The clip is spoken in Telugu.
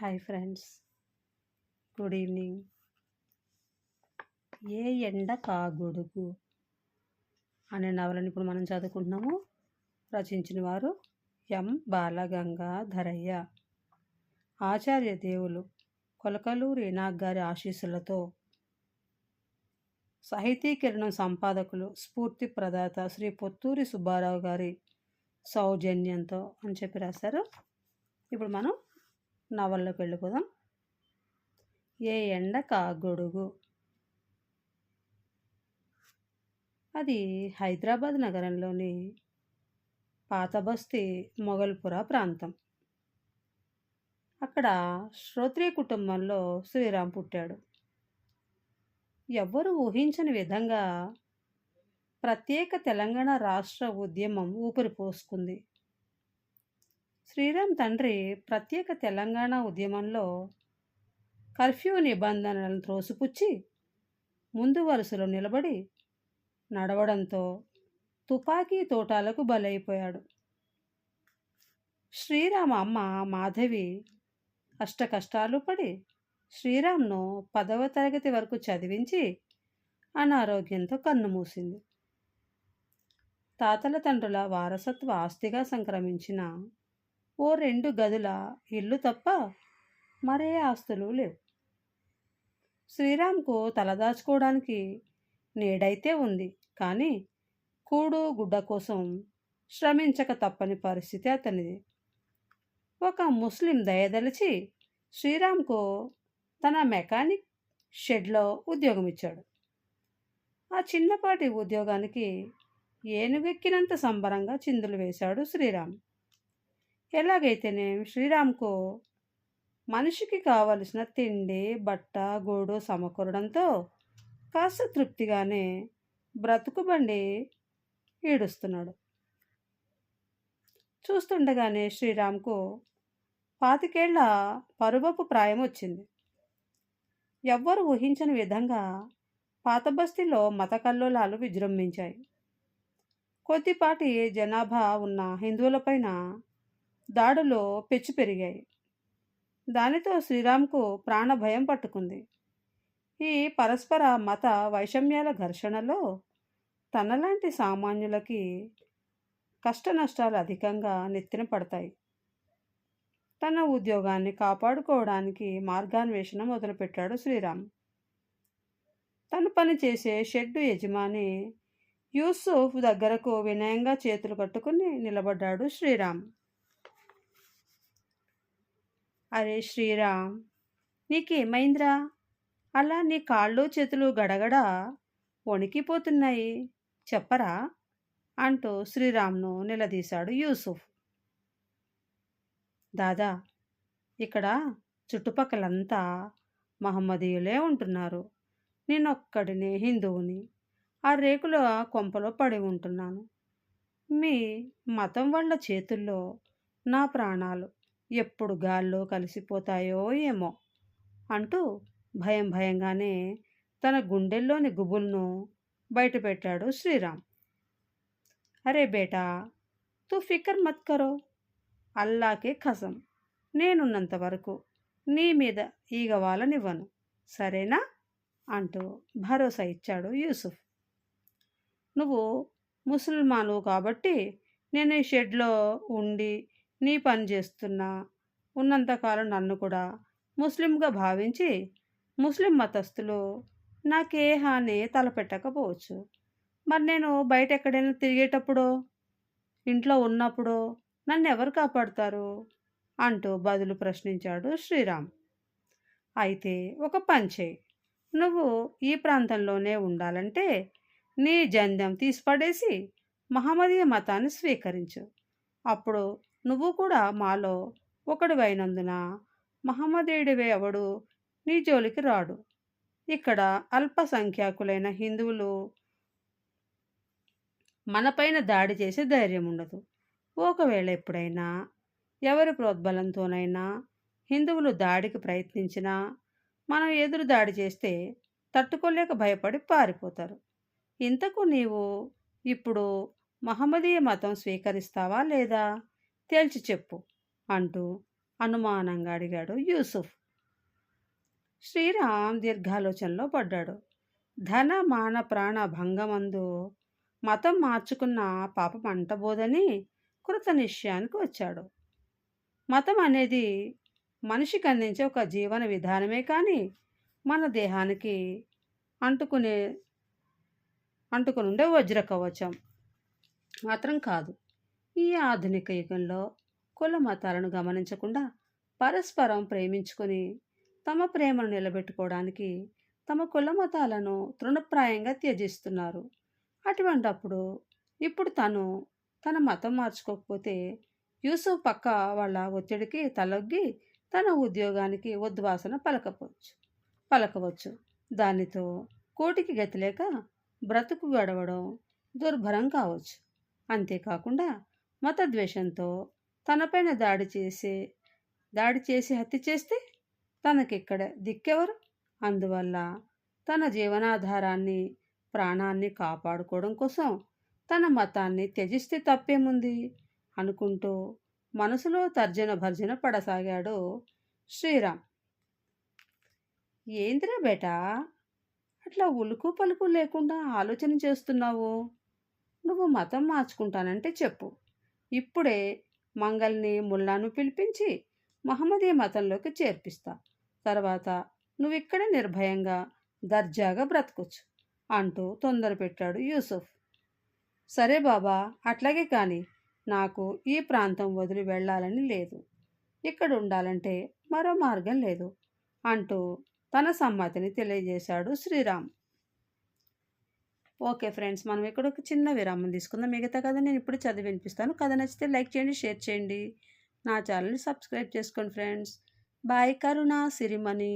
హాయ్ ఫ్రెండ్స్ గుడ్ ఈవినింగ్ ఏ ఎండ కాగొడుగు అనే నవలను ఇప్పుడు మనం చదువుకుంటున్నాము. రచించిన వారు ఎం. బాలగంగాధరయ్య. ఆచార్య దేవులు కొలకలూరి నాగ్ గారి ఆశీస్సులతో సాహితీకిరణం సంపాదకులు స్ఫూర్తి ప్రదాత శ్రీ పొత్తూరి సుబ్బారావు గారి సౌజన్యంతో అని చెప్పి రాశారు. ఇప్పుడు మనం నవల్లోకి వెళ్ళిపోదాం. ఏ ఎండ కాగొడుగు. అది హైదరాబాద్ నగరంలోని పాతబస్తి మొగల్పుర ప్రాంతం. అక్కడ శ్రోత్రియ కుటుంబంలో శ్రీరామ్ పుట్టాడు. ఎవ్వరూ ఊహించని విధంగా ప్రత్యేక తెలంగాణ రాష్ట్ర ఉద్యమం ఊపిరి పోసుకుంది. శ్రీరామ్ తండ్రి ప్రత్యేక తెలంగాణ ఉద్యమంలో కర్ఫ్యూ నిబంధనలను త్రోసిపుచ్చి ముందు వరుసలో నిలబడి నడవడంతో తుపాకీ తోటాలకు బలైపోయాడు. శ్రీరామ అమ్మ మాధవి అష్ట కష్టాలు పడి శ్రీరామ్ను పదవ తరగతి వరకు చదివించి అనారోగ్యంతో కన్నుమూసింది తాతల తండ్రుల వారసత్వ ఆస్తిగా సంక్రమించిన ఓ రెండు గదుల ఇల్లు తప్ప మరే ఆస్తులు లేవు. శ్రీరామ్కు తలదాచుకోవడానికి నేడైతే ఉంది. కానీ కూడు గుడ్డ కోసం శ్రమించక తప్పని పరిస్థితి అతనిది. ఒక ముస్లిం దయదలిచి శ్రీరామ్కు తన మెకానిక్ షెడ్లో ఉద్యోగం ఇచ్చాడు ఆ చిన్నపాటి ఉద్యోగానికి ఏనుగెక్కినంత సంబరంగా చిందులు వేశాడు శ్రీరామ్. ఎలాగైతేనే శ్రీరామ్కు మనిషికి కావలసిన తిండి బట్ట గూడు సమకూరడంతో కాస్త తృప్తిగానే బ్రతుకుబండి ఈడుస్తున్నాడు చూస్తుండగానే శ్రీరామ్కు పాతికేళ్ళ పరువపు ప్రాయం వచ్చింది. ఎవ్వరు ఊహించని విధంగా పాత బస్తీలో మత కల్లోలాలు విజృంభించాయి. కొద్దిపాటి జనాభా ఉన్న హిందువులపైన దాడులు పెచ్చు పెరిగాయి. దానితో శ్రీరామ్కు ప్రాణభయం పట్టుకుంది. ఈ పరస్పర మత వైషమ్యాల ఘర్షణలో తనలాంటి సామాన్యులకి కష్ట నష్టాలు అధికంగా నెత్తిన పడతాయి. తన ఉద్యోగాన్ని కాపాడుకోవడానికి మార్గాన్వేషణ మొదలుపెట్టాడు శ్రీరామ్. తను పనిచేసే షెడ్డు యజమాని యూసుఫ్ దగ్గరకు వినయంగా చేతులు కట్టుకుని నిలబడ్డాడు శ్రీరామ్. అరే శ్రీరామ్ నీకేమైందిరా? అలా నీ కాళ్ళు చేతులు గడగడ వణికిపోతున్నాయి. చెప్పరా? అంటూ శ్రీరామ్ను నిలదీశాడు యూసుఫ్. దాదా ఇక్కడ చుట్టుపక్కలంతా మహమ్మదీయులే ఉంటున్నారు. నేనొక్కడిని హిందువుని. ఆ రేకుల కొంపలో పడి ఉంటున్నాను. మీ మతం వాళ్ళ చేతుల్లో నా ప్రాణాలు. ఎప్పుడు గాల్లో కలిసిపోతాయో ఏమో అంటూ భయం భయంగానే తన గుండెల్లోని గుబుల్ను బయటపెట్టాడు శ్రీరామ్. అరే బేటా తూ ఫికర్ మత్ కరో. అల్లాకే ఖసం నేనున్నంత వరకు నీ మీద ఈగ సరేనా? అంటూ భరోసా ఇచ్చాడు యూసుఫ్. నువ్వు ముసల్మాను కాబట్టి నేను ఈ షెడ్లో ఉండి నీ పని చేస్తున్నా ఉన్నంతకాలం నన్ను కూడా ముస్లింగా భావించి ముస్లిం మతస్థులు నాకే హాని తలపెట్టకపోవచ్చు. మరి నేను బయట ఎక్కడైనా తిరిగేటప్పుడో ఇంట్లో ఉన్నప్పుడో నన్ను ఎవరు కాపాడుతారు? అంటూ బదులు ప్రశ్నించాడు శ్రీరామ్. అయితే ఒక పంచే నువ్వు ఈ ప్రాంతంలోనే ఉండాలంటే నీ జంధ్యం తీసిపడేసి మహమ్మదీయ మతాన్ని స్వీకరించు. అప్పుడు నువ్వు కూడా మాలో ఒకడివైనందున మహమ్మదేయుడివే ఎవడు? నీ జోలికి రాడు. ఇక్కడ అల్పసంఖ్యాకులైన హిందువులు మనపైన దాడి చేసే ధైర్యం ఉండదు ఒకవేళ ఎప్పుడైనా ఎవరి ప్రోద్బలంతోనైనా హిందువులు దాడికి ప్రయత్నించినా మనం ఎదురు దాడి చేస్తే తట్టుకోలేక భయపడి పారిపోతారు. ఇంతకు నీవు ఇప్పుడు మహమ్మదీయ మతం స్వీకరిస్తావా లేదా? తేల్చి చెప్పు అంటూ అనుమానంగా అడిగాడు యూసుఫ్. శ్రీరామ్ దీర్ఘాలోచనలో పడ్డాడు. ధన మాన ప్రాణ భంగమందు మతం మార్చుకున్న పాపం అంటబోదని కృత నిశ్చయానికి వచ్చాడు. మతం అనేది మనిషికి అందించే ఒక జీవన విధానమే కానీ మన దేహానికి అంటుకునే అంటుకుని ఉండే వజ్ర కవచం మాత్రం కాదు. ఈ ఆధునిక యుగంలో కుల మతాలను గమనించకుండా పరస్పరం ప్రేమించుకొని తమ ప్రేమను నిలబెట్టుకోవడానికి తమ కుల మతాలను తృణప్రాయంగా త్యజిస్తున్నారు. అటువంటప్పుడు ఇప్పుడు తను తన మతం మార్చుకోకపోతే యూసుఫ్ పక్క వాళ్ళ ఒత్తిడికి తలొగ్గి తన ఉద్యోగానికి ఉద్వాసన పలకపోవచ్చు. పలకవచ్చు. దానితో కోటికి గతిలేక బ్రతుకు గడవడం దుర్భరం కావచ్చు. అంతేకాకుండా మతద్వేషంతో తనపైన దాడి చేసే దాడి చేసి హత్య చేస్తే తనకిక్కడ దిక్కెవరు? అందువల్ల తన జీవనాధారాన్ని ప్రాణాన్ని కాపాడుకోవడం కోసం తన మతాన్ని త్యజిస్తే తప్పేముంది? అనుకుంటూ మనసులో తర్జన భర్జన పడసాగాడు శ్రీరామ్. ఏందిరా బేటా అట్లా ఉలుకు పలుకు లేకుండా ఆలోచన చేస్తున్నావు? నువ్వు మతం మార్చుకుంటానంటే చెప్పు. ఇప్పుడే మంగల్ని ముల్లాను పిలిపించి మహమ్మదీ మతంలోకి చేర్పిస్తా. తర్వాత నువ్విక్కడ నిర్భయంగా దర్జాగా బ్రతకొచ్చు అంటూ తొందర పెట్టాడు యూసుఫ్. సరే బాబా అట్లాగే కానీ నాకు ఈ ప్రాంతం వదిలి వెళ్ళాలని లేదు. ఇక్కడ ఉండాలంటే మరో మార్గం లేదు అంటూ తన సమ్మతిని తెలియజేశాడు శ్రీరామ్. ఓకే ఫ్రెండ్స్ మనం ఇక్కడ ఒక చిన్న విరామం తీసుకుందాం. మిగతా కథ నేను ఇప్పుడు చదివి వినిపిస్తాను. కథ నచ్చితే లైక్ చేయండి షేర్ చేయండి. నా ఛానల్ని సబ్స్క్రైబ్ చేసుకోండి ఫ్రెండ్స్. బాయ్ కరుణ సిరిమణి.